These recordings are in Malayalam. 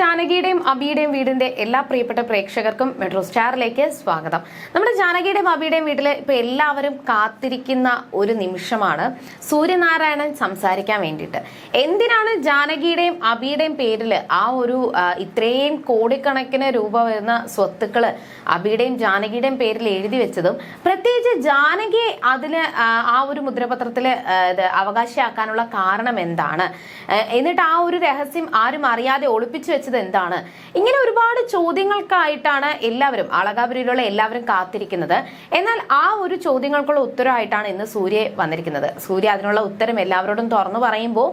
ജാനകിയുടെയും അബിയുടെയും വീടിന്റെ എല്ലാ പ്രിയപ്പെട്ട പ്രേക്ഷകർക്കും മെട്രോ സ്റ്റാറിലേക്ക് സ്വാഗതം. നമ്മുടെ ജാനകിയുടെയും അബിയുടെയും വീട്ടിൽ ഇപ്പൊ എല്ലാവരും കാത്തിരിക്കുന്ന ഒരു നിമിഷമാണ് സൂര്യനാരായണൻ സംസാരിക്കാൻ വേണ്ടിയിട്ട്. എന്തിനാണ് ജാനകിയുടെയും അബിയുടെയും പേരിൽ ആ ഒരു ഇത്രയും കോടിക്കണക്കിന് രൂപ വരുന്ന സ്വത്തുക്കൾ അബിയുടെയും ജാനകിയുടെയും പേരിൽ എഴുതി വെച്ചതും പ്രത്യേകിച്ച് ജാനകിയെ അതിന് ആ, ഒരു മുദ്രപത്രത്തിൽ അവകാശിയാക്കാനുള്ള കാരണം എന്താണ്? എന്നിട്ട് ആ ഒരു രഹസ്യം ആരും അറിയാതെ ഒളിപ്പിച്ചു വെച്ചത് എന്താണ്? ഇങ്ങനെ ഒരുപാട് ചോദ്യങ്ങൾക്കായിട്ടാണ് എല്ലാവരും അളകാപുരിയിലുള്ള എല്ലാവരും കാത്തിരിക്കുന്നത്. എന്നാൽ ആ ഒരു ചോദ്യങ്ങൾക്കുള്ള ഉത്തരമായിട്ടാണ് ഇന്ന് സൂര്യ വന്നിരിക്കുന്നത്. സൂര്യ അതിനുള്ള ഉത്തരം എല്ലാവരോടും തുറന്നു പറയുമ്പോൾ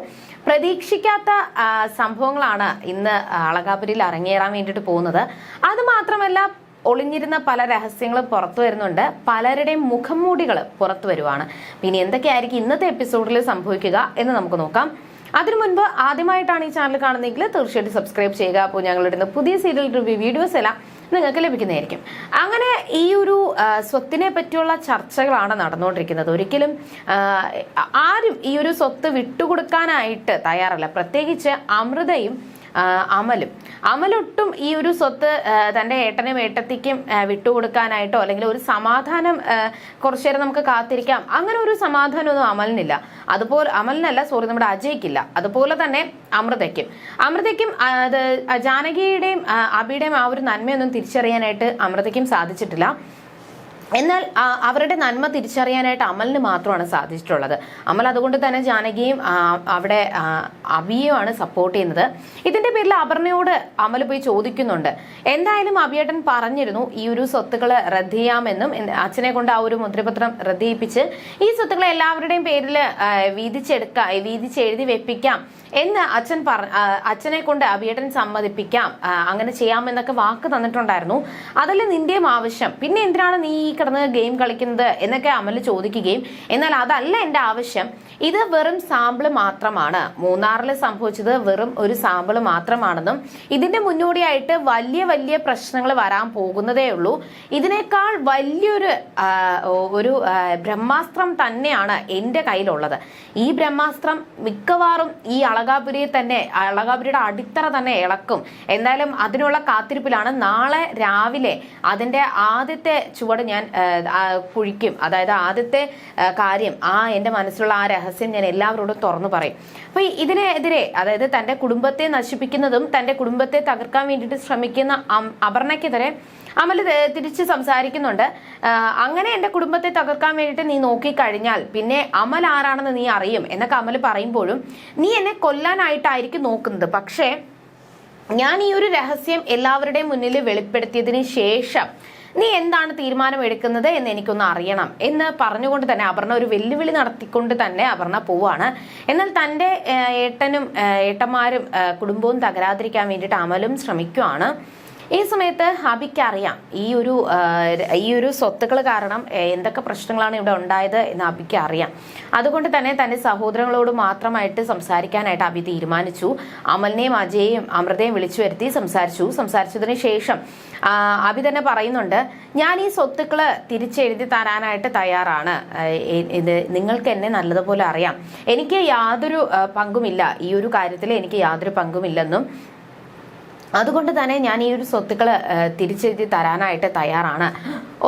പ്രതീക്ഷിക്കാത്ത സംഭവങ്ങളാണ് ഇന്ന് അളകാപുരിയിൽ അരങ്ങേറാൻ വേണ്ടിയിട്ട് പോകുന്നത്. അത് മാത്രമല്ല ഒളിഞ്ഞിരുന്ന പല രഹസ്യങ്ങളും പുറത്തു വരുന്നുണ്ട്. പലരുടെയും മുഖംമൂടികൾ പുറത്തു വരുവാണ്. പിന്നെ എന്തൊക്കെയായിരിക്കും ഇന്നത്തെ എപ്പിസോഡിൽ സംഭവിക്കുക എന്ന് നമുക്ക് നോക്കാം. അതിനു മുൻപ് ആദ്യമായിട്ടാണ് ഈ ചാനൽ കാണുന്നതെങ്കിൽ തീർച്ചയായിട്ടും സബ്സ്ക്രൈബ് ചെയ്യുക. അപ്പോൾ ഞങ്ങളിടുന്ന പുതിയ സീരിയൽ റിവ്യൂ വീഡിയോസ് എല്ലാം നിങ്ങൾക്ക് ലഭിക്കുന്നതായിരിക്കും. അങ്ങനെ ഈ ഒരു സ്വത്തിനെ പറ്റിയുള്ള ചർച്ചകളാണ് നടന്നുകൊണ്ടിരിക്കുന്നത്. ഒരിക്കലും ആരും ഈ ഒരു സ്വത്ത് വിട്ടുകൊടുക്കാനായിട്ട് തയ്യാറല്ല. പ്രത്യേകിച്ച് അമൃതയും അമലും. അമലൊട്ടും ഈ ഒരു സ്വത്ത് തന്റെ ഏട്ടനും ഏട്ടത്തിക്കും വിട്ടുകൊടുക്കാനായിട്ടോ അല്ലെങ്കിൽ ഒരു സമാധാനം കുറച്ചേരം നമുക്ക് കാത്തിരിക്കാം. അങ്ങനെ ഒരു സമാധാനമൊന്നും അമലിനില്ല. അതുപോലെ അമലിനല്ല സോറി നമ്മുടെ അജയ്ക്കില്ല. അതുപോലെ തന്നെ അമൃതയ്ക്കും. അമൃതയ്ക്കും അത് ജാനകിയുടെയും അബിയുടെയും ആ ഒരു നന്മയൊന്നും തിരിച്ചറിയാനായിട്ട് അമൃതയ്ക്കും സാധിച്ചിട്ടില്ല. എന്നാൽ അവരുടെ നന്മ തിരിച്ചറിയാനായിട്ട് അമലിന് മാത്രമാണ് സാധിച്ചിട്ടുള്ളത്. അമൽ അതുകൊണ്ട് തന്നെ ജാനകിയും അവിടെ അബിയുമാണ് സപ്പോർട്ട് ചെയ്യുന്നത്. ഇതിന്റെ പേരിൽ അപർണയോട് അമൽ പോയി ചോദിക്കുന്നുണ്ട്. എന്തായാലും അബിയേട്ടൻ പറഞ്ഞിരുന്നു ഈ ഒരു സ്വത്തുക്കൾ റദ്ദ് ചെയ്യാമെന്നും അച്ഛനെ കൊണ്ട് ആ ഒരു മുദ്രപത്രം റദ്ദ് ചെയ്യിപ്പിച്ച് ഈ സ്വത്തുക്കൾ എല്ലാവരുടെയും പേരിൽ വീതിച്ചെടുക്കാം വീതിച്ചെഴുതി വെപ്പിക്കാം എന്ന് അച്ഛൻ പറ അച്ഛനെ കൊണ്ട് അബിയേട്ടൻ സമ്മതിപ്പിക്കാം അങ്ങനെ ചെയ്യാമെന്നൊക്കെ വാക്ക് തന്നിട്ടുണ്ടായിരുന്നു. അതല്ല നിന്റെയും ആവശ്യം. പിന്നെ എന്തിനാണ് നീ ഈ കിടന്ന് ഗെയിം കളിക്കുന്നത് എന്നൊക്കെ അമൽ ചോദിക്കുകയും എന്നാൽ അതല്ല എന്റെ ആവശ്യം. ഇത് വെറും സാമ്പിൾ മാത്രമാണ്. മൂന്നാറിൽ സംഭവിച്ചത് വെറും ഒരു സാമ്പിൾ മാത്രമാണെന്നും ഇതിന്റെ മുന്നോടിയായിട്ട് വലിയ വലിയ പ്രശ്നങ്ങൾ വരാൻ പോകുന്നതേ ഉള്ളൂ. ഇതിനേക്കാൾ വലിയൊരു ഒരു ബ്രഹ്മാസ്ത്രം തന്നെയാണ് എന്റെ കയ്യിലുള്ളത്. ഈ ബ്രഹ്മാസ്ത്രം മിക്കവാറും ഈ അളകാപുരിയെ തന്നെ അളകാപുരിയുടെ അടിത്തറ തന്നെ ഇളക്കും. എന്തായാലും അതിനുള്ള കാത്തിരിപ്പിലാണ് നാളെ രാവിലെ അതിന്റെ ആദ്യത്തെ ചുവട് ഞാൻ കുഴിക്കും. അതായത് ആദ്യത്തെ കാര്യം ആ എന്റെ മനസ്സിലുള്ള ആ രഹസ്യം ഞാൻ എല്ലാവരോടും തുറന്നു പറയും. അപ്പൊ ഈ ഇതിനെതിരെ അതായത് തന്റെ കുടുംബത്തെ നശിപ്പിക്കുന്നതും തന്റെ കുടുംബത്തെ തകർക്കാൻ വേണ്ടിയിട്ട് ശ്രമിക്കുന്ന അപർണയ്ക്കെതിരെ അമൽ തിരിച്ച് സംസാരിക്കുന്നുണ്ട്. അങ്ങനെ എന്റെ കുടുംബത്തെ തകർക്കാൻ വേണ്ടിയിട്ട് നീ നോക്കിക്കഴിഞ്ഞാൽ പിന്നെ അമൽ ആരാണെന്ന് നീ അറിയും എന്നൊക്കെ അമൽ പറയുമ്പോഴും നീ എന്നെ കൊല്ലാനായിട്ടായിരിക്കും നോക്കുന്നത്. പക്ഷേ ഞാൻ ഈ ഒരു രഹസ്യം എല്ലാവരുടെയും മുന്നിൽ വെളിപ്പെടുത്തിയതിന് ശേഷം നീ എന്താണ് തീരുമാനം എടുക്കുന്നത് എന്ന് എനിക്കൊന്ന് അറിയണം. എന്ന് പറഞ്ഞുകൊണ്ട് തന്നെ അപർണ ഒരു വെല്ലുവിളി നടത്തിക്കൊണ്ട് തന്നെ അപർണ പോവാണ്. എന്നാൽ തന്റെ ഏട്ടനും ഏട്ടന്മാരും കുടുംബവും തകരാതിരിക്കാൻ വേണ്ടിയിട്ട് അമലും ശ്രമിക്കുവാണ്. ഈ സമയത്ത് അബിക്ക് അറിയാം. ഈ ഒരു ഈ ഒരു സ്വത്തുക്കൾ കാരണം എന്തൊക്കെ പ്രശ്നങ്ങളാണ് ഇവിടെ ഉണ്ടായത് എന്ന് അബിക്ക് അറിയാം. അതുകൊണ്ട് തന്നെ തന്റെ സഹോദരങ്ങളോട് മാത്രമായിട്ട് സംസാരിക്കാനായിട്ട് അബി തീരുമാനിച്ചു. അമലിനെയും അജയെയും അമൃതയും വിളിച്ചു വരുത്തി സംസാരിച്ചു. സംസാരിച്ചതിന് ശേഷം അബി തന്നെ പറയുന്നുണ്ട് ഞാൻ ഈ സ്വത്തുക്കൾ തിരിച്ചെഴുതി തരാനായിട്ട് തയ്യാറാണ്. ഇത് നിങ്ങൾക്ക് എന്നെ നല്ലതുപോലെ അറിയാം. എനിക്ക് യാതൊരു പങ്കുമില്ല. ഈ ഒരു കാര്യത്തിൽ എനിക്ക് യാതൊരു പങ്കുമില്ലെന്നും അതുകൊണ്ട് തന്നെ ഞാൻ ഈ ഒരു സ്വത്തുക്കൾ തിരിച്ചെഴുതി തരാനായിട്ട് തയ്യാറാണ്.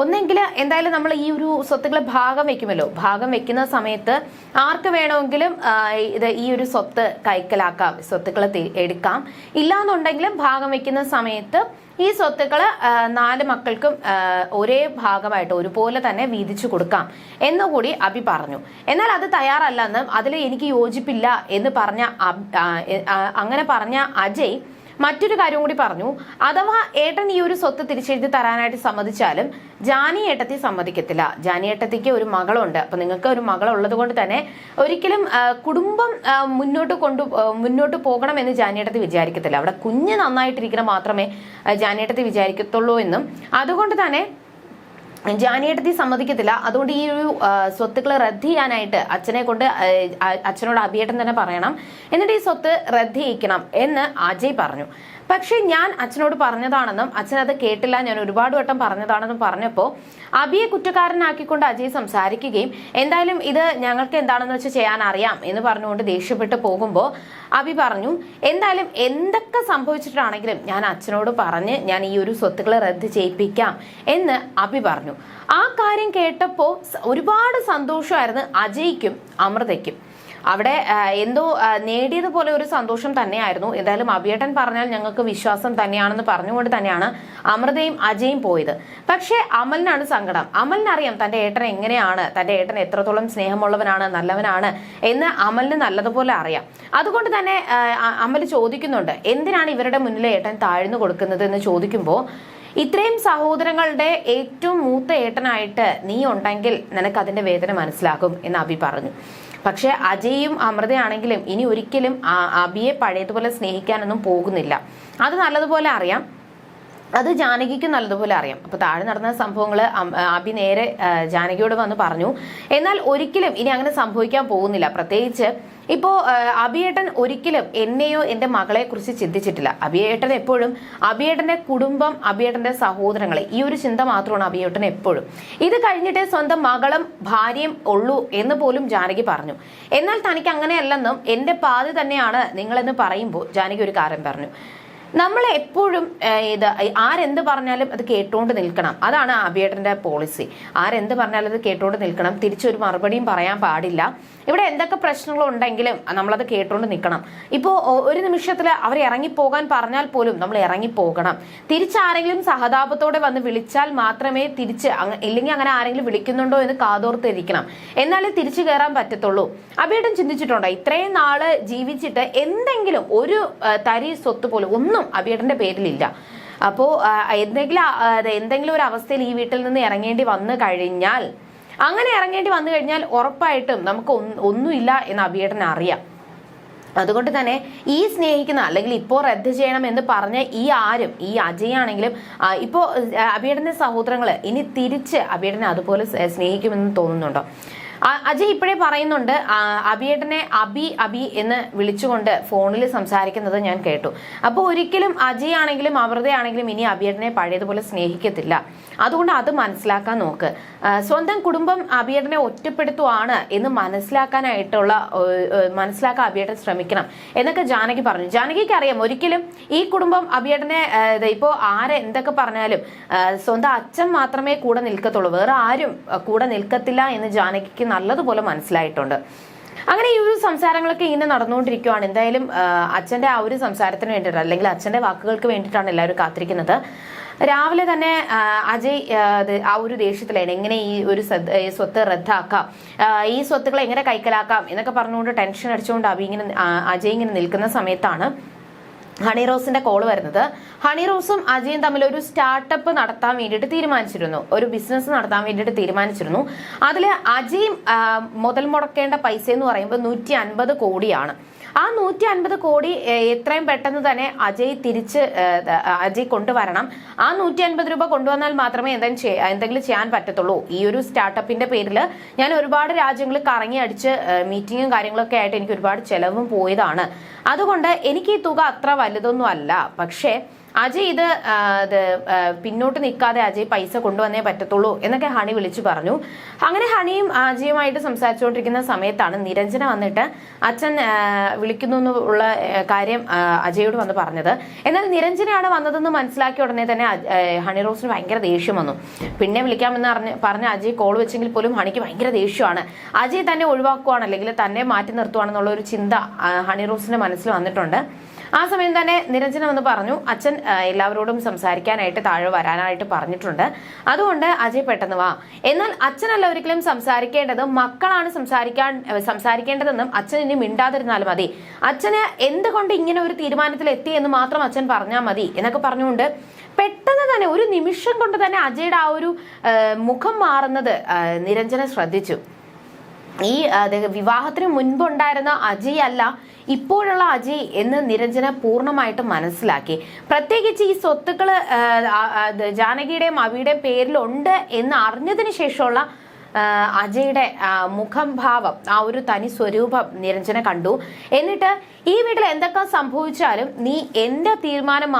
ഒന്നെങ്കിൽ എന്തായാലും നമ്മൾ ഈ ഒരു സ്വത്തുക്കൾ ഭാഗം വെക്കുമല്ലോ. ഭാഗം വെക്കുന്ന സമയത്ത് ആർക്ക് വേണമെങ്കിലും ഇത് ഈ ഒരു സ്വത്ത് കൈക്കലാക്കാം സ്വത്തുക്കൾ എടുക്കാം. ഇല്ലാന്നുണ്ടെങ്കിലും ഭാഗം വെക്കുന്ന സമയത്ത് ഈ സ്വത്തുക്കൾ നാല് മക്കൾക്കും ഒരേ ഭാഗമായിട്ട് ഒരുപോലെ തന്നെ വീതിച്ചു കൊടുക്കാം എന്നുകൂടി അബി പറഞ്ഞു. എന്നാൽ അത് തയ്യാറല്ലെന്നും അതിൽ എനിക്ക് യോജിപ്പില്ല എന്ന് പറഞ്ഞ അങ്ങനെ പറഞ്ഞ അജയ് മറ്റൊരു കാര്യം കൂടി പറഞ്ഞു. അഥവാ ഏട്ടൻ ഈ ഒരു സ്വത്ത് തിരിച്ചെഴുതി തരാനായിട്ട് സമ്മതിച്ചാലും ജാനി ഏട്ടത്തി സമ്മതിക്കത്തില്ല. ജാനി ഏട്ടത്തിക്ക് ഒരു മകളുണ്ട്. അപ്പൊ നിങ്ങൾക്ക് ഒരു മകളുള്ളത് കൊണ്ട് തന്നെ ഒരിക്കലും കുടുംബം മുന്നോട്ട് കൊണ്ടു മുന്നോട്ട് മുന്നോട്ട് പോകണമെന്ന് ജാനി ഏട്ടത്തി വിചാരിക്കത്തില്ല. അവിടെ കുഞ്ഞ് നന്നായിട്ടിരിക്കണം മാത്രമേ ആ, ജാനി ഏട്ടത്തി വിചാരിക്കത്തുള്ളൂ എന്നും. അതുകൊണ്ട് തന്നെ ജാനിയെടുത്തി സമ്മതിക്കത്തില്ല. അതുകൊണ്ട് ഈ ഒരു സ്വത്തുക്കൾ റദ്ദ് ചെയ്യാനായിട്ട് അച്ഛനെ കൊണ്ട് അച്ഛനോട് അഭിയേട്ടൻ തന്നെ പറയണം. എന്നിട്ട് ഈ സ്വത്ത് റദ്ദ് ചെയ്യിക്കണം എന്ന് അജയ് പറഞ്ഞു. പക്ഷെ ഞാൻ അച്ഛനോട് പറഞ്ഞതാണെന്നും അച്ഛൻ അത് കേട്ടില്ല ഞാൻ ഒരുപാട് വട്ടം പറഞ്ഞതാണെന്നും പറഞ്ഞപ്പോൾ അബിയെ കുറ്റക്കാരനാക്കിക്കൊണ്ട് അജയ് സംസാരിക്കുകയും എന്തായാലും ഇത് ഞങ്ങൾക്ക് എന്താണെന്ന് വെച്ച് ചെയ്യാൻ അറിയാം എന്ന് പറഞ്ഞുകൊണ്ട് ദേഷ്യപ്പെട്ട് പോകുമ്പോൾ അബി പറഞ്ഞു എന്തായാലും എന്തൊക്കെ സംഭവിച്ചിട്ടാണെങ്കിലും ഞാൻ അച്ഛനോട് പറഞ്ഞ് ഞാൻ ഈ ഒരു സ്വത്തുക്കളെ റദ്ദ് ചെയ്യിപ്പിക്കാം എന്ന് അബി പറഞ്ഞു. ആ കാര്യം കേട്ടപ്പോൾ ഒരുപാട് സന്തോഷമായിരുന്നു അജയ്ക്കും അമൃതയ്ക്കും. അവിടെ എന്തോ നേടിയതുപോലെ ഒരു സന്തോഷം തന്നെയായിരുന്നു. എന്തായാലും അഭിയേട്ടൻ പറഞ്ഞാൽ ഞങ്ങൾക്ക് വിശ്വാസം തന്നെയാണെന്ന് പറഞ്ഞുകൊണ്ട് തന്നെയാണ് അമൃതയും അജയും പോയത്. പക്ഷേ അമലിനാണ് സങ്കടം. അമലിനറിയാം തന്റെ ഏട്ടൻ എങ്ങനെയാണ് തന്റെ ഏട്ടൻ എത്രത്തോളം സ്നേഹമുള്ളവനാണ് നല്ലവനാണ് എന്ന് അമലിന് നല്ലതുപോലെ അറിയാം. അതുകൊണ്ട് തന്നെ അമൽ ചോദിക്കുന്നുണ്ട് എന്തിനാണ് ഇവരുടെ മുന്നിൽ ഏട്ടൻ താഴ്ന്നു കൊടുക്കുന്നത് എന്ന് ചോദിക്കുമ്പോൾ ഇത്രയും സഹോദരങ്ങളുടെ ഏറ്റവും മൂത്ത ഏട്ടനായിട്ട് നീ ഉണ്ടെങ്കിൽ നിനക്ക് അതിന്റെ വേദന മനസ്സിലാകും എന്ന് അബി പറഞ്ഞു. പക്ഷെ അജയും അമൃതയാണെങ്കിലും ഇനി ഒരിക്കലും അബിയെ പഴയതുപോലെ സ്നേഹിക്കാനൊന്നും പോകുന്നില്ല. അത് നല്ലതുപോലെ അറിയാം. അത് ജാനകിക്ക് നല്ലതുപോലെ അറിയാം. അപ്പൊ താഴെ നടന്ന സംഭവങ്ങൾ അബി നേരെ ജാനകിയോട് വന്ന് പറഞ്ഞു. എന്നാൽ ഒരിക്കലും ഇനി അങ്ങനെ സംഭവിക്കാൻ പോകുന്നില്ല. പ്രത്യേകിച്ച് ഇപ്പോ ആ, അഭിയേട്ടൻ ഒരിക്കലും എന്നെയോ എന്റെ മകളെ കുറിച്ച് ചിന്തിച്ചിട്ടില്ല. അഭിയേട്ടൻ എപ്പോഴും അഭിയേട്ടന്റെ കുടുംബം അഭിയേട്ടന്റെ സഹോദരങ്ങളെ ഈ ഒരു ചിന്ത മാത്രമാണ് അഭിയേട്ടൻ എപ്പോഴും. ഇത് കഴിഞ്ഞിട്ടേ സ്വന്തം മകളും ഭാര്യയും ഉള്ളൂ എന്ന് പോലും ജാനകി പറഞ്ഞു. എന്നാൽ തനിക്ക് അങ്ങനെയല്ലെന്നും എന്റെ പാതി തന്നെയാണ് നിങ്ങളെന്ന് പറയുമ്പോൾ ജാനകി ഒരു കാര്യം പറഞ്ഞു. നമ്മൾ എപ്പോഴും ഇത് ആരെന്ത് പറഞ്ഞാലും അത് കേട്ടുകൊണ്ട് നിൽക്കണം. അതാണ് അഭിയേട്ടന്റെ പോളിസി ആരെന്ത് പറഞ്ഞാലും അത് കേട്ടുകൊണ്ട് നിൽക്കണം. തിരിച്ചൊരു മറുപടിയും പറയാൻ പാടില്ല. ഇവിടെ എന്തൊക്കെ പ്രശ്നങ്ങളുണ്ടെങ്കിലും നമ്മളത് കേട്ടുകൊണ്ട് നിൽക്കണം. ഇപ്പോൾ ഒരു നിമിഷത്തിൽ അവർ ഇറങ്ങിപ്പോകാൻ പറഞ്ഞാൽ പോലും നമ്മൾ ഇറങ്ങിപ്പോകണം. തിരിച്ചാരെങ്കിലും സഹതാപത്തോടെ വന്ന് വിളിച്ചാൽ മാത്രമേ തിരിച്ച് ഇല്ലെങ്കിൽ അങ്ങനെ ആരെങ്കിലും വിളിക്കുന്നുണ്ടോ എന്ന് കാതോർത്തിരിക്കണം. എന്നാലേ തിരിച്ചു കയറാൻ പറ്റത്തുള്ളൂ. അഭിയേട്ടൻ ചിന്തിച്ചിട്ടുണ്ടോ? ഇത്രയും നാൾ ജീവിച്ചിട്ട് എന്തെങ്കിലും ഒരു തരി സ്വത്ത് പോലും ഒന്നും അഭിയേട്ടന്റെ പേരിലില്ല. അപ്പോ എന്തെങ്കിലും എന്തെങ്കിലും ഒരു അവസ്ഥയിൽ ഈ വീട്ടിൽ നിന്ന് ഇറങ്ങേണ്ടി വന്നു കഴിഞ്ഞാൽ അങ്ങനെ ഇറങ്ങേണ്ടി വന്നു കഴിഞ്ഞാൽ ഉറപ്പായിട്ടും നമുക്ക് ഒന്ന് ഒന്നുമില്ല എന്ന് അബിയേട്ടൻ അറിയാം. അതുകൊണ്ട് തന്നെ ഈ സ്നേഹിക്കുന്ന അല്ലെങ്കിൽ ഇപ്പോൾ റദ്ദ് ചെയ്യണം എന്ന് പറഞ്ഞ ഈ ആരും ഈ അജയാണെങ്കിലും ആണെങ്കിലും ആ, ഇപ്പോ ആ, സഹോദരങ്ങൾ ഇനി തിരിച്ച് അബിയേടനെ അതുപോലെ സ്നേഹിക്കുമെന്ന് തോന്നുന്നുണ്ടോ? അജയ് ഇപ്പോഴേ പറയുന്നുണ്ട് അബിയേട്ടനെ അബി അബി എന്ന് വിളിച്ചുകൊണ്ട് ഫോണിൽ സംസാരിക്കുന്നത് ഞാൻ കേട്ടു. അപ്പോൾ ഒരിക്കലും അജയ് ആണെങ്കിലും അമൃതയാണെങ്കിലും ഇനി അബിയേട്ടനെ പഴയതുപോലെ സ്നേഹിക്കത്തില്ല. അതുകൊണ്ട് അത് മനസ്സിലാക്കാൻ നോക്ക്. സ്വന്തം കുടുംബം അബിയേട്ടനെ ഒറ്റപ്പെടുത്തുവാണ് എന്ന് മനസ്സിലാക്കാനായിട്ടുള്ള മനസ്സിലാക്കാൻ അബിയേട്ടൻ ശ്രമിക്കണം എന്നൊക്കെ ജാനകി പറഞ്ഞു. ജാനകിക്ക് അറിയാം ഒരിക്കലും ഈ കുടുംബം അബിയേട്ടനെ ഇപ്പോൾ ആരെ എന്തൊക്കെ പറഞ്ഞാലും സ്വന്തം അച്ഛൻ മാത്രമേ കൂടെ നിൽക്കത്തുള്ളൂ. വേറെ ആരും കൂടെ നിൽക്കത്തില്ല എന്ന് ജാനകിക്ക് നല്ലതുപോലെ മനസ്സിലായിട്ടുണ്ട്. അങ്ങനെ ഈ ഒരു സംസാരങ്ങളൊക്കെ ഇങ്ങനെ നടന്നുകൊണ്ടിരിക്കുകയാണ് എന്തായാലും അച്ഛന്റെ ആ ഒരു സംസാരത്തിന് വേണ്ടിയിട്ട് അല്ലെങ്കിൽ അച്ഛന്റെ വാക്കുകൾക്ക് വേണ്ടിയിട്ടാണ് എല്ലാവരും കാത്തിരിക്കുന്നത്. രാവിലെ തന്നെ അജയ് ആ, ഒരു ദേഷ്യത്തിലാണ്. എങ്ങനെ ഈ ഒരു സ്വത്ത് റദ്ദാക്കാം? ഈ സ്വത്തുക്കൾ എങ്ങനെ കൈക്കലാക്കാം? എന്നൊക്കെ പറഞ്ഞുകൊണ്ട് ടെൻഷൻ അടിച്ചുകൊണ്ട് അഭി ഇങ്ങനെ അജയ് ഇങ്ങനെ നിൽക്കുന്ന സമയത്താണ് ഹണി റോസിന്റെ കോൾ വരുന്നത്. ഹണി റോസും അജയും തമ്മിൽ ഒരു സ്റ്റാർട്ടപ്പ് നടത്താൻ വേണ്ടിയിട്ട് തീരുമാനിച്ചിരുന്നു. ഒരു ബിസിനസ് നടത്താൻ വേണ്ടിയിട്ട് തീരുമാനിച്ചിരുന്നു. അതിൽ അജയും മുതൽ മുടക്കേണ്ട പൈസ എന്ന് പറയുമ്പോൾ നൂറ്റി അൻപത് കോടിയാണ്. ആ നൂറ്റി അൻപത് കോടി എത്രയും പെട്ടെന്ന് തന്നെ അജയ് തിരിച്ച് അജയ് കൊണ്ടുവരണം. ആ നൂറ്റി അൻപത് രൂപ കൊണ്ടുവന്നാൽ മാത്രമേ എന്തെങ്കിലും എന്തെങ്കിലും ചെയ്യാൻ പറ്റത്തുള്ളൂ. ഈ ഒരു സ്റ്റാർട്ടപ്പിന്റെ പേരിൽ ഞാൻ ഒരുപാട് രാജ്യങ്ങളിൽ കറങ്ങി അടിച്ച് മീറ്റിങ്ങും കാര്യങ്ങളൊക്കെ ആയിട്ട് എനിക്ക് ഒരുപാട് ചെലവും പോയതാണ്. അതുകൊണ്ട് എനിക്ക് ഈ തുക അത്ര വലുതൊന്നും അല്ല. പക്ഷേ അജയ് ഇത് പിന്നോട്ട് നിൽക്കാതെ അജയ് പൈസ കൊണ്ടുവന്നേ പറ്റത്തുള്ളൂ എന്നൊക്കെ ഹണി വിളിച്ചു പറഞ്ഞു. അങ്ങനെ ഹണിയും അജയുമായിട്ട് സംസാരിച്ചുകൊണ്ടിരിക്കുന്ന സമയത്താണ് നിരഞ്ജന വന്നിട്ട് അച്ഛൻ വിളിക്കുന്നു എന്നുള്ള കാര്യം അജയോട് വന്ന് പറഞ്ഞത്. എന്നാൽ നിരഞ്ജനയാണ് വന്നതെന്ന് മനസ്സിലാക്കിയ ഉടനെ തന്നെ ഹണി റോസിന് ഭയങ്കര ദേഷ്യം വന്നു. പിന്നെ വിളിക്കാമെന്ന് പറഞ്ഞ് പറഞ്ഞ അജയ് കോൾ വെച്ചെങ്കിൽ പോലും ഹണിക്ക് ഭയങ്കര ദേഷ്യമാണ്. അജയ് തന്നെ ഒഴിവാക്കുവാണ് അല്ലെങ്കിൽ തന്നെ മാറ്റി നിർത്തുവാണെന്നുള്ള ഒരു ചിന്ത ഹണി റോസിന്റെ മനസ്സിൽ വന്നിട്ടുണ്ട്. ആ സമയം തന്നെ നിരഞ്ജന വന്ന് പറഞ്ഞു അച്ഛൻ എല്ലാവരോടും സംസാരിക്കാനായിട്ട് താഴെ വരാനായിട്ട് പറഞ്ഞിട്ടുണ്ട്. അതുകൊണ്ട് അജയ് പെട്ടെന്ന് വാ. എന്നാൽ അച്ഛനല്ല ഒരിക്കലും സംസാരിക്കേണ്ടത്. മക്കളാണ് സംസാരിക്കാൻ സംസാരിക്കേണ്ടതെന്നും അച്ഛൻ ഇനി മിണ്ടാതിരുന്നാലും മതി. അച്ഛന് എന്തുകൊണ്ട് ഇങ്ങനെ ഒരു തീരുമാനത്തിൽ എത്തി എന്ന് മാത്രം അച്ഛൻ പറഞ്ഞാൽ മതി എന്നൊക്കെ പറഞ്ഞുകൊണ്ട് പെട്ടെന്ന് തന്നെ ഒരു നിമിഷം കൊണ്ട് തന്നെ അജയുടെ ആ ഒരു മുഖം മാറുന്നത് നിരഞ്ജന ശ്രദ്ധിച്ചു. ഈ വിവാഹത്തിന് മുൻപുണ്ടായിരുന്ന അജയ് അല്ല ഇപ്പോഴുള്ള അജയ് എന്ന് നിരഞ്ജന പൂർണമായിട്ട് മനസ്സിലാക്കി. പ്രത്യേകിച്ച് ഈ അത് ജാനകിയുടെയും അവിയുടെയും പേരിലുണ്ട് എന്ന് അറിഞ്ഞതിന് ശേഷമുള്ള അജയുടെ ആ, മുഖം ഭാവം ആ ഒരു തനി സ്വരൂപം നിരഞ്ജന കണ്ടു. എന്നിട്ട് ഈ വീട്ടിൽ എന്തൊക്കെ സംഭവിച്ചാലും നീ എന്റെ തീരുമാനം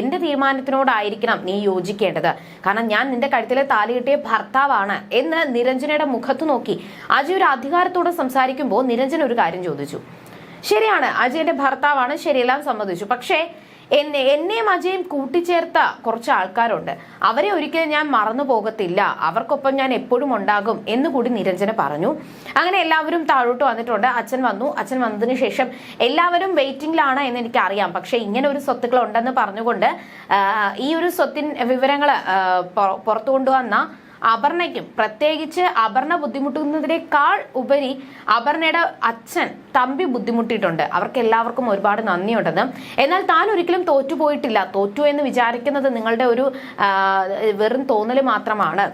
എന്റെ തീരുമാനത്തിനോടായിരിക്കണം നീ യോജിക്കേണ്ടത്. കാരണം ഞാൻ നിന്റെ കഴുത്തിലെ താലി കിട്ടിയ ഭർത്താവാണ് എന്ന് നിരഞ്ജനയുടെ മുഖത്ത് നോക്കി അജയ് ഒരു അധികാരത്തോടെ സംസാരിക്കുമ്പോൾ നിരഞ്ജൻ ഒരു കാര്യം ചോദിച്ചു. ശരിയാണ് അജയന്റെ ഭർത്താവാണ് ശരിയെല്ലാം സമ്മതിച്ചു. പക്ഷേ എന്നെ എന്നെയും അജയും കൂട്ടിച്ചേർത്ത കുറച്ച് ആൾക്കാരുണ്ട്. അവരെ ഒരിക്കലും ഞാൻ മറന്നു പോകത്തില്ല. അവർക്കൊപ്പം ഞാൻ എപ്പോഴും ഉണ്ടാകും എന്ന് കൂടി നിരഞ്ജന പറഞ്ഞു. അങ്ങനെ എല്ലാവരും താഴോട്ട് വന്നിട്ടുണ്ട്. അച്ഛൻ വന്നു. അച്ഛൻ വന്നതിന് ശേഷം എല്ലാവരും വെയിറ്റിംഗിലാണ് എന്ന് എനിക്ക് അറിയാം പക്ഷെ ഇങ്ങനെ ഒരു സ്വത്തുക്കൾ ഉണ്ടെന്ന് പറഞ്ഞുകൊണ്ട് ഈ ഒരു സ്വത്തിൻ വിവരങ്ങൾ പുറത്തു കൊണ്ടുവന്ന അപർണയ്ക്കും. പ്രത്യേകിച്ച് അപർണ ബുദ്ധിമുട്ടുന്നതിനേക്കാൾ ഉപരി അപർണയുടെ അച്ഛൻ തമ്പി ബുദ്ധിമുട്ടിയിട്ടുണ്ട്. അവർക്ക് എല്ലാവർക്കും ഒരുപാട് നന്ദിയുണ്ടെന്ന്. എന്നാൽ താൻ ഒരിക്കലും തോറ്റുപോയിട്ടില്ല. തോറ്റു എന്ന് വിചാരിക്കുന്നത് നിങ്ങളുടെ ഒരു വെറും തോന്നൽ മാത്രമാണ്.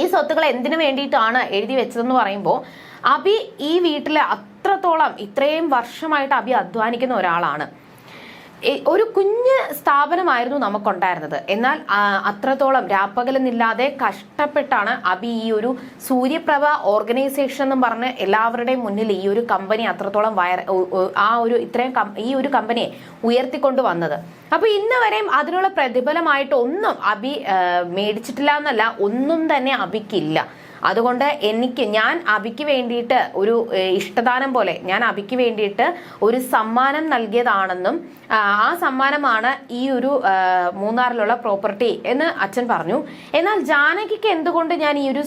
ഈ സ്വത്തുക്കൾ എന്തിനു വേണ്ടിയിട്ടാണ് എഴുതി വെച്ചതെന്ന് പറയുമ്പോൾ അബി ഈ വീട്ടിൽ അത്രത്തോളം ഇത്രയും വർഷമായിട്ട് അബി അധ്വാനിക്കുന്ന ഒരാളാണ്. ഒരു കുഞ്ഞ് സ്ഥാപനമായിരുന്നു നമുക്കുണ്ടായിരുന്നത്. എന്നാൽ അത്രത്തോളം രാപ്പകലെന്നില്ലാതെ കഷ്ടപ്പെട്ടാണ് അബി ഈ ഒരു സൂര്യപ്രഭ ഓർഗനൈസേഷൻ എന്ന് പറഞ്ഞ് എല്ലാവരുടെയും മുന്നിൽ ഈ ഒരു കമ്പനി അത്രത്തോളം വയർ ആ ഒരു ഇത്രയും ഈ ഒരു കമ്പനിയെ ഉയർത്തിക്കൊണ്ട് വന്നത്. അപ്പൊ ഇന്ന് വരെയും അതിനുള്ള പ്രതിഫലമായിട്ട് ഒന്നും അബി മേടിച്ചിട്ടില്ല എന്നല്ല ഒന്നും തന്നെ അബിക്കില്ല. അതുകൊണ്ട് എനിക്ക് ഞാൻ അബിക്ക് വേണ്ടിയിട്ട് ഒരു ഇഷ്ടദാനം പോലെ ഞാൻ അബിക്ക് വേണ്ടിയിട്ട് ഒരു സമ്മാനം നൽകിയതാണെന്നും ആ, സമ്മാനമാണ് ഈ ഒരു മൂന്നാറിലുള്ള പ്രോപ്പർട്ടി എന്ന് അച്ഛൻ പറഞ്ഞു. എന്നാൽ ജാനകിക്ക് എന്തുകൊണ്ട് ഞാൻ ഈ ഒരു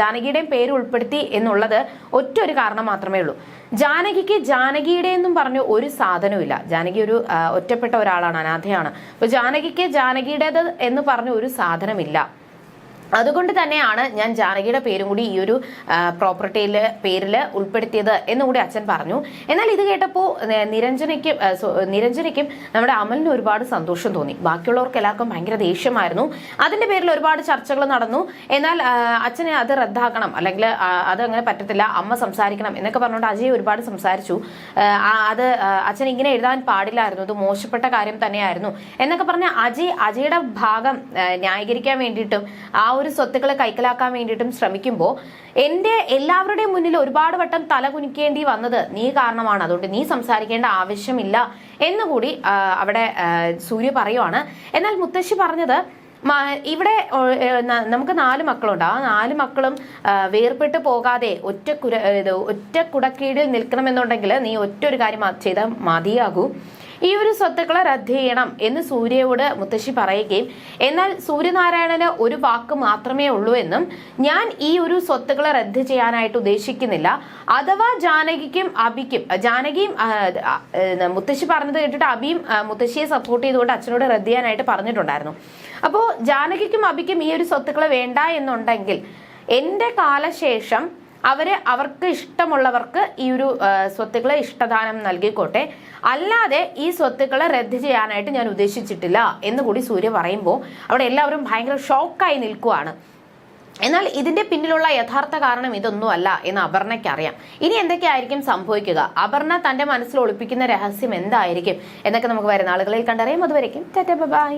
ജാനകിയുടെയും പേര് ഉൾപ്പെടുത്തി എന്നുള്ളത് ഒറ്റ ഒരു കാരണം മാത്രമേ ഉള്ളൂ. ജാനകിക്ക് ജാനകിയുടെ എന്നും പറഞ്ഞു ഒരു സാധനവുമില്ല. ജാനകി ഒരു ഒറ്റപ്പെട്ട ഒരാളാണ് അനാഥയാണ്. അപ്പൊ ജാനകിക്ക് ജാനകിയുടേത് എന്ന് പറഞ്ഞു ഒരു സാധനമില്ല. അതുകൊണ്ട് തന്നെയാണ് ഞാൻ ജാനകിയുടെ പേരും കൂടി ഈ ഒരു പ്രോപ്പർട്ടിയിൽ പേരിൽ ഉൾപ്പെടുത്തിയത് എന്നുകൂടി അച്ഛൻ പറഞ്ഞു. എന്നാൽ ഇത് കേട്ടപ്പോൾ നിരഞ്ജനയ്ക്കും നിരഞ്ജനയ്ക്കും നമ്മുടെ അമലിന് ഒരുപാട് സന്തോഷം തോന്നി. ബാക്കിയുള്ളവർക്ക് എല്ലാവർക്കും ഭയങ്കര ദേഷ്യമായിരുന്നു. അതിന്റെ പേരിൽ ഒരുപാട് ചർച്ചകൾ നടന്നു. എന്നാൽ അച്ഛനെ അത് റദ്ദാക്കണം അല്ലെങ്കിൽ അത് അങ്ങനെ പറ്റത്തില്ല അമ്മ സംസാരിക്കണം എന്നൊക്കെ പറഞ്ഞുകൊണ്ട് അജയ് ഒരുപാട് സംസാരിച്ചു. അത് അച്ഛൻ ഇങ്ങനെ എഴുതാൻ പാടില്ലായിരുന്നു. അത് മോശപ്പെട്ട കാര്യം തന്നെയായിരുന്നു. എന്നൊക്കെ പറഞ്ഞ അജയ് അജയുടെ ഭാഗം ന്യായീകരിക്കാൻ വേണ്ടിയിട്ടും ആ ഒരു സ്വത്തുക്കളെ കൈക്കലാക്കാൻ വേണ്ടിയിട്ടും ശ്രമിക്കുമ്പോൾ എന്റെ എല്ലാവരുടെയും മുന്നിൽ ഒരുപാട് വട്ടം തല കുനിക്കേണ്ടി വന്നത് നീ കാരണമാണ്. അതുകൊണ്ട് നീ സംസാരിക്കേണ്ട ആവശ്യമില്ല എന്നുകൂടി അവിടെ സൂര്യ പറയുവാണ്. എന്നാൽ മുത്തശ്ശി പറഞ്ഞത് ഇവിടെ നമുക്ക് നാല് മക്കളുണ്ട്. ആ നാല് മക്കളും വേർപെട്ട് പോകാതെ ഒറ്റ കുര ഒറ്റ കുടക്കീഴിൽ നിൽക്കണമെന്നുണ്ടെങ്കിൽ നീ ഒറ്റ ഒരു കാര്യം ചെയ്താൽ മതിയാകൂ. ഈ ഒരു സ്വത്തുക്കളെ റദ്ദ് ചെയ്യണം എന്ന് സൂര്യയോട് മുത്തശ്ശി പറയുകയും എന്നാൽ സൂര്യനാരായണന് ഒരു വാക്ക് മാത്രമേ ഉള്ളൂ എന്നും ഞാൻ ഈ ഒരു സ്വത്തുക്കളെ റദ്ദ് ചെയ്യാനായിട്ട് ഉദ്ദേശിക്കുന്നില്ല. അഥവാ ജാനകിക്കും അബിക്കും ജാനകിയും മുത്തശ്ശി പറഞ്ഞത് കേട്ടിട്ട് അബിയും മുത്തശ്ശിയെ സപ്പോർട്ട് ചെയ്തുകൊണ്ട് അച്ഛനോട് റദ്ദ് ചെയ്യാനായിട്ട് പറഞ്ഞിട്ടുണ്ടായിരുന്നു. അപ്പോൾ ജാനകിക്കും അബിക്കും ഈ ഒരു സ്വത്തുക്കളെ വേണ്ട എന്നുണ്ടെങ്കിൽ എന്റെ കാലശേഷം അവർ അവർക്ക് ഇഷ്ടമുള്ളവർക്ക് ഈ ഒരു സ്വത്തുക്കളെ ഇഷ്ടദാനം നൽകിക്കോട്ടെ. അല്ലാതെ ഈ സ്വത്തുക്കളെ റദ്ദ് ചെയ്യാനായിട്ട് ഞാൻ ഉദ്ദേശിച്ചിട്ടില്ല എന്ന് കൂടി സൂര്യ പറയുമ്പോൾ അവിടെ എല്ലാവരും ഭയങ്കര ഷോക്കായി നിൽക്കുവാണ്. എന്നാൽ ഇതിന്റെ പിന്നിലുള്ള യഥാർത്ഥ കാരണം ഇതൊന്നുമല്ല എന്ന് അപർണയ്ക്ക് അറിയാം ഇനി എന്തൊക്കെയായിരിക്കും സംഭവിക്കുക? അപർണ തന്റെ മനസ്സിൽ ഒളിപ്പിക്കുന്ന രഹസ്യം എന്തായിരിക്കും? എന്നൊക്കെ നമുക്ക് വരുന്ന ആളുകളിൽ കണ്ടറിയാം. അതുവരയ്ക്കും ബൈ.